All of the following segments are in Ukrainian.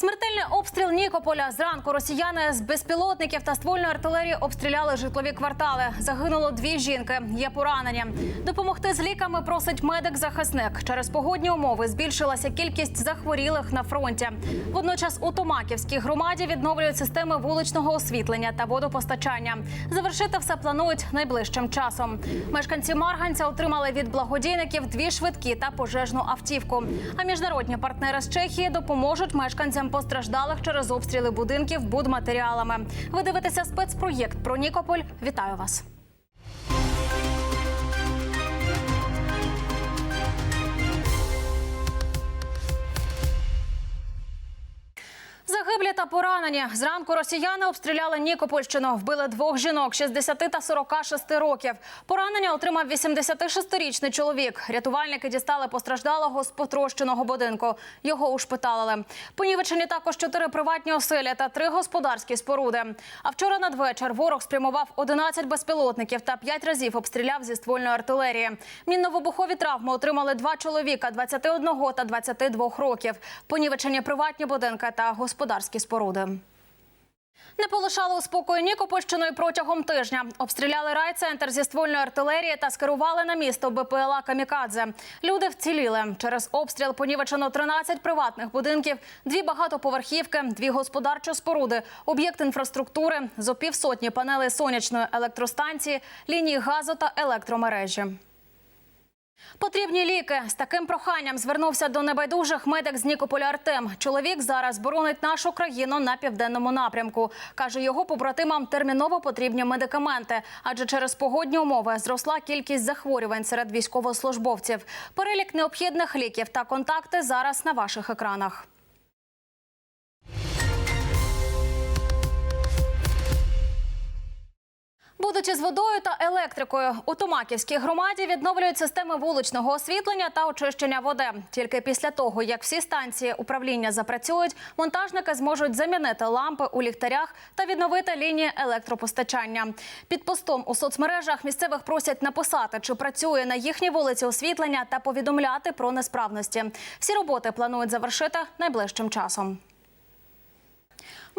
Смертельний обстріл Нікополя. Зранку росіяни з безпілотників та ствольної артилерії обстріляли житлові квартали. Загинуло дві жінки. Є поранені. Допомогти з ліками просить медик-захисник. Через погодні умови збільшилася кількість захворілих на фронті. Водночас у Томаківській громаді відновлюють системи вуличного освітлення та водопостачання. Завершити все планують найближчим часом. Мешканці Марганця отримали від благодійників дві швидкі та пожежну автівку. А міжнародні партнери з Чехії допоможуть мешканцям постраждалих через обстріли будинків будматеріалами. Ви дивитеся спецпроєкт про Нікополь. Вітаю вас. Загиблі та поранені. Зранку росіяни обстріляли Нікопольщину. Вбили двох жінок 60 та 46 років. Поранення отримав 86-річний чоловік. Рятувальники дістали постраждалого з потрощеного будинку. Його ушпиталили. Понівечені також чотири приватні оселі та три господарські споруди. А вчора надвечір ворог спрямував 11 безпілотників та 5 разів обстріляв зі ствольної артилерії. Мінно-вибухові травми отримали два чоловіка 21 та 22 років. Понівечені приватні будинки та господарські споруди. Не полишали у спокою Нікопольщиною протягом тижня. Обстріляли райцентр зі ствольної артилерії та скерували на місто БПЛА Камікадзе. Люди вціліли. Через обстріл понівечено 13 приватних будинків, дві багатоповерхівки, дві господарчі споруди, об'єкт інфраструктури, зо півсотні панелей сонячної електростанції, лінії газу та електромережі. Потрібні ліки з таким проханням звернувся до небайдужих медик з Нікополя Артем. Чоловік зараз боронить нашу країну на південному напрямку. каже, його побратимам терміново потрібні медикаменти, адже через погодні умови зросла кількість захворювань серед військовослужбовців. Перелік необхідних ліків та контакти зараз на ваших екранах. Будучи з водою та електрикою, у Томаківській громаді відновлюють системи вуличного освітлення та очищення води. Тільки після того, як всі станції управління запрацюють, монтажники зможуть замінити лампи у ліхтарях та відновити лінії електропостачання. Під постом у соцмережах місцевих просять написати, чи працює на їхній вулиці освітлення та повідомляти про несправності. Всі роботи планують завершити найближчим часом.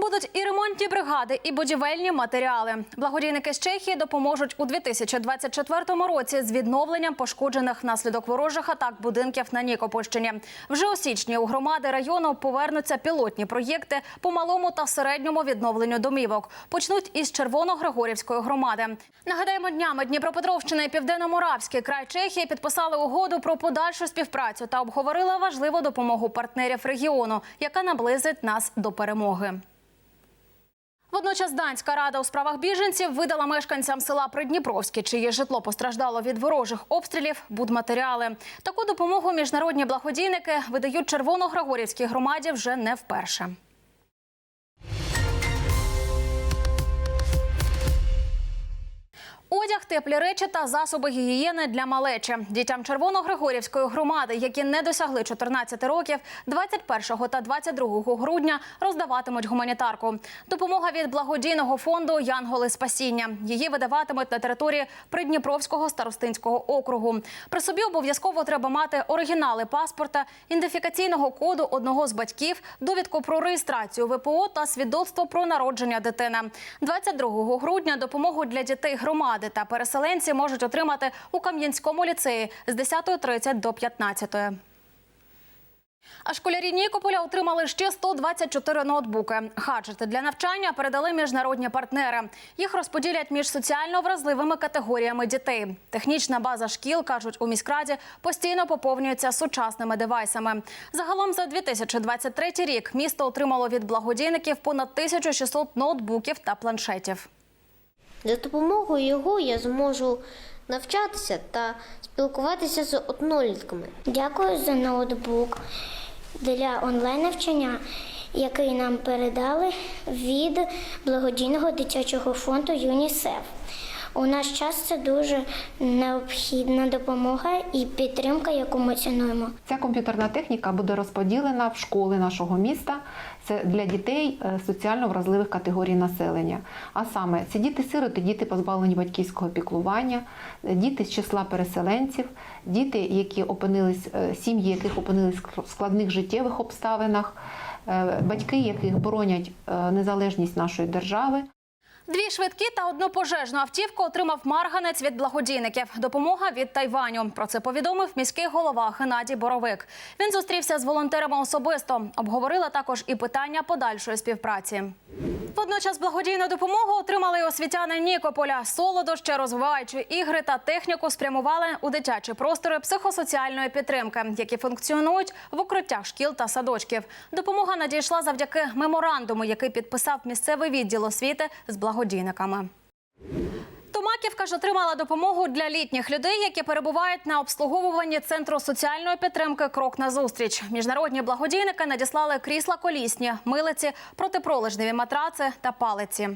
Будуть і ремонтні бригади, і будівельні матеріали. Благодійники з Чехії допоможуть у 2024 році з відновленням пошкоджених внаслідок ворожих атак будинків на Нікопольщині. Вже у січні у громади району повернуться пілотні проєкти по малому та середньому відновленню домівок. Почнуть із Червоногригорівської громади. Нагадаємо, днями Дніпропетровщина і Південно-Моравський край Чехії підписали угоду про подальшу співпрацю та обговорили важливу допомогу партнерів регіону, яка наблизить нас до перемоги. Водночас Данська рада у справах біженців видала мешканцям села Придніпровське, чиє житло постраждало від ворожих обстрілів, будматеріали. Таку допомогу міжнародні благодійники видають Червоногригорівській громаді вже не вперше. Одяг, теплі речі та засоби гігієни для малечі. Дітям Червоногригорівської громади, які не досягли 14 років, 21 та 22 грудня роздаватимуть гуманітарку. Допомога від благодійного фонду Янголи Спасіння. Її видаватимуть на території Придніпровського старостинського округу. При собі обов'язково треба мати оригінали паспорта, ідентифікаційного коду одного з батьків, довідку про реєстрацію ВПО та свідоцтво про народження дитини. 22 грудня допомогу для дітей громади та переселенці можуть отримати у Кам'янському ліцеї з 10.30 до 15.00. А школярі Нікополя отримали ще 124 ноутбуки. Гаджети для навчання передали міжнародні партнери. Їх розподілять між соціально вразливими категоріями дітей. Технічна база шкіл, кажуть у міськраді, постійно поповнюється сучасними девайсами. Загалом за 2023 рік місто отримало від благодійників понад 1600 ноутбуків та планшетів. За допомогою його я зможу навчатися та спілкуватися з однолітками. Дякую за ноутбук для онлайн-навчання, який нам передали від благодійного дитячого фонду ЮНІСЕФ. У наш час це дуже необхідна допомога і підтримка, яку ми цінуємо. Ця комп'ютерна техніка буде розподілена в школи нашого міста. Це для дітей е, соціально вразливих категорій населення. А саме це діти-сироти, діти позбавлені батьківського піклування, е, діти з числа переселенців, діти, які опинились, е, сім'ї, яких опинились в складних життєвих обставинах. батьки яких боронять незалежність нашої держави. Дві швидкі та одну пожежну автівку отримав марганець від благодійників. Допомога від Тайваню. Про це повідомив міський голова Геннадій Боровик. Він зустрівся з волонтерами особисто. Обговорила також і питання подальшої співпраці. Водночас благодійну допомогу отримали й освітяни Нікополя. Солодощі, розвиваючі ігри та техніку спрямували у дитячі простори психосоціальної підтримки, які функціонують в укриттях шкіл та садочків. Допомога надійшла завдяки меморандуму, який підписав місцевий відділ освіти з благодійниками. Томаківка ж отримала допомогу для літніх людей, які перебувають на обслуговуванні центру соціальної підтримки Крок на зустріч. Міжнародні благодійники надіслали крісла колісні, милиці, протипролежневі матраци та палиці.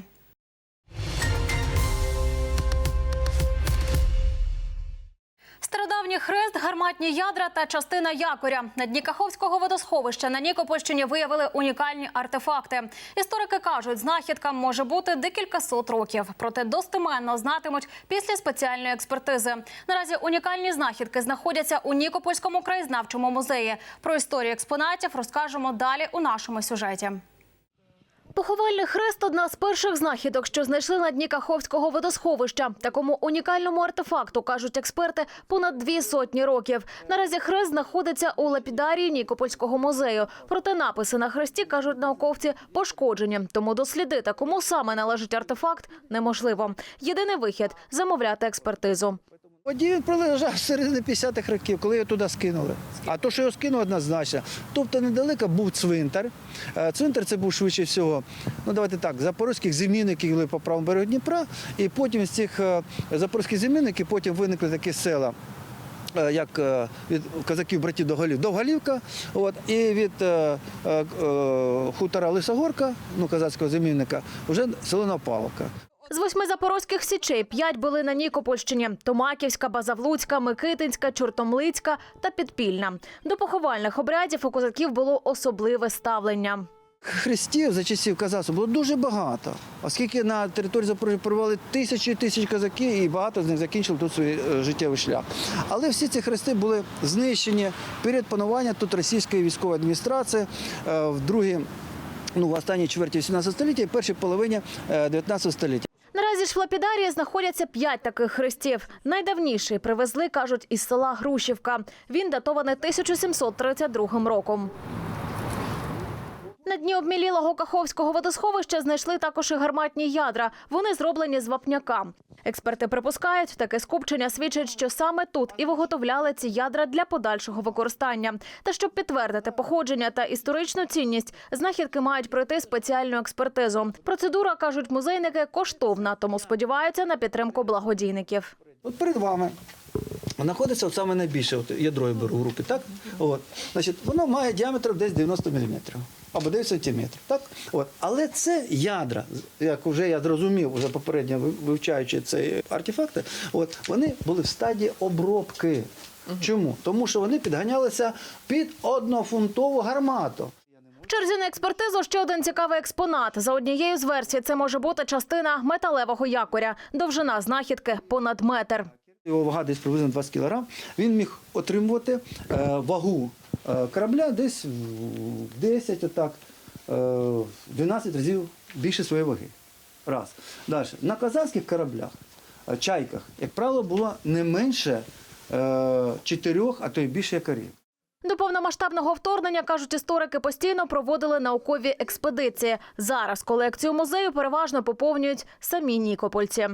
Стародавній хрест, гарматні ядра та частина якоря. На дні Каховського водосховища на Нікопольщині виявили унікальні артефакти. Історики кажуть, знахідкам може бути декілька сот років, проте достеменно знатимуть після спеціальної експертизи. Наразі унікальні знахідки знаходяться у Нікопольському краєзнавчому музеї. Про історію експонатів розкажемо далі у нашому сюжеті. Поховальний хрест одна з перших знахідок, що знайшли на дні Каховського водосховища. Такому унікальному артефакту, кажуть експерти, понад дві сотні років. Наразі хрест знаходиться у лапідарії Нікопольського музею. Проте написи на хресті, кажуть науковці, пошкоджені. Тому дослідити, кому саме належить артефакт, неможливо. Єдиний вихід – замовляти експертизу. Тоді він пролежав середини 50-х років, коли його туди скинули. А то, що його скинули, однозначно. Тобто недалеко був цвинтар. Е, Цвинтар це був швидше всього, ну давайте так, запорозьких зимівників які були по правому берегу Дніпра. І потім з цих е, запорозьких зимівників потім виникли такі села. е, Як від козаків братів Довголів, Довголівка, от, і від е, е, хутора Лисогорка, ну, козацького зимівника, вже село Напаловка. З восьми запорозьких січей п'ять були на Нікопольщині – Томаківська, Базавлуцька, Микитинська, Чортомлицька та Підпільна. До поховальних обрядів у козаків було особливе ставлення. Хрестів за часів казацтва було дуже багато, оскільки на території Запоріжжя перебували тисячі і тисячі козаків, і багато з них закінчили тут свій е, життєвий шлях. Але всі ці хрести були знищені перед пануванням тут російської військової адміністрації е, в другій, ну, в останній чверті 18 століття і першій половині е, 19 століття. Наразі ж в Лапідарії знаходяться п'ять таких хрестів. Найдавніший привезли, кажуть, із села Грушівка. Він датований 1732 роком. На дні обмілілого Каховського водосховища знайшли також і гарматні ядра. Вони зроблені з вапняка. Експерти припускають, таке скупчення свідчить, що саме тут і виготовляли ці ядра для подальшого використання. Та щоб підтвердити походження та історичну цінність, знахідки мають пройти спеціальну експертизу. Процедура, кажуть музейники, коштовна, тому сподіваються на підтримку благодійників. От перед вами знаходиться от саме найбільше, от ядро я беру в руки, так? От. Значить, воно має діаметр десь 90 мм або 9 см. Так? От. Але це ядра, як вже я зрозумів, вже попередньо вивчаючи цей артефакт, от, вони були в стадії обробки. Чому? Тому що вони підганялися під однофунтову гармату. В черзі на експертизу ще один цікавий експонат. За однією з версій, це може бути частина металевого якоря. Довжина знахідки понад метр. Його вага десь приблизно 20 кг. Він міг отримувати е, вагу е, корабля десь в 10, отак, е, в 12 разів більше своєї ваги. Раз. Далі. На казахських кораблях, е, чайках, як правило, було не менше е, 4, а то й більше якорів. До повномасштабного вторгнення, кажуть історики, постійно проводили наукові експедиції. Зараз колекцію музею переважно поповнюють самі нікопольці.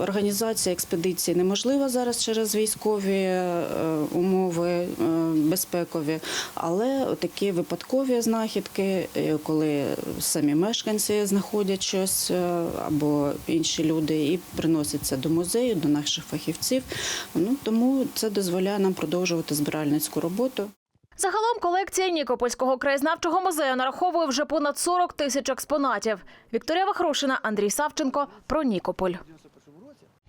Організація експедиції неможлива зараз через військові е, умови е, безпекові, але такі випадкові знахідки, е, коли самі мешканці знаходять щось або інші люди і приносять це до музею, до наших фахівців. Ну тому це дозволяє нам продовжувати збиральницьку роботу. Загалом колекція Нікопольського краєзнавчого музею нараховує вже понад 40 тисяч експонатів. Вікторія Вахрушина, Андрій Савченко про Нікополь.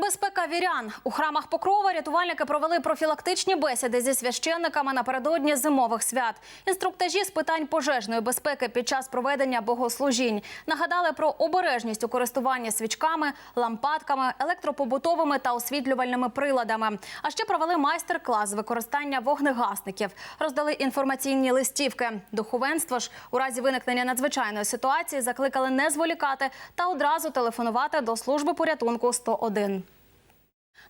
Безпека вірян у храмах Покрова рятувальники провели профілактичні бесіди зі священниками напередодні зимових свят. Інструктажі з питань пожежної безпеки під час проведення богослужінь нагадали про обережність у користуванні свічками, лампадками, електропобутовими та освітлювальними приладами. А ще провели майстер-клас з використання вогнегасників, роздали інформаційні листівки. Духовенство ж у разі виникнення надзвичайної ситуації закликали не зволікати та одразу телефонувати до служби порятунку 101.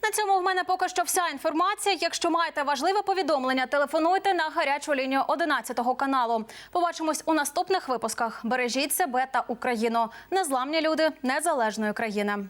На цьому в мене поки що вся інформація. Якщо маєте важливе повідомлення, телефонуйте на гарячу лінію 11 каналу. Побачимось у наступних випусках. Бережіть себе та Україну. Незламні люди незалежної країни.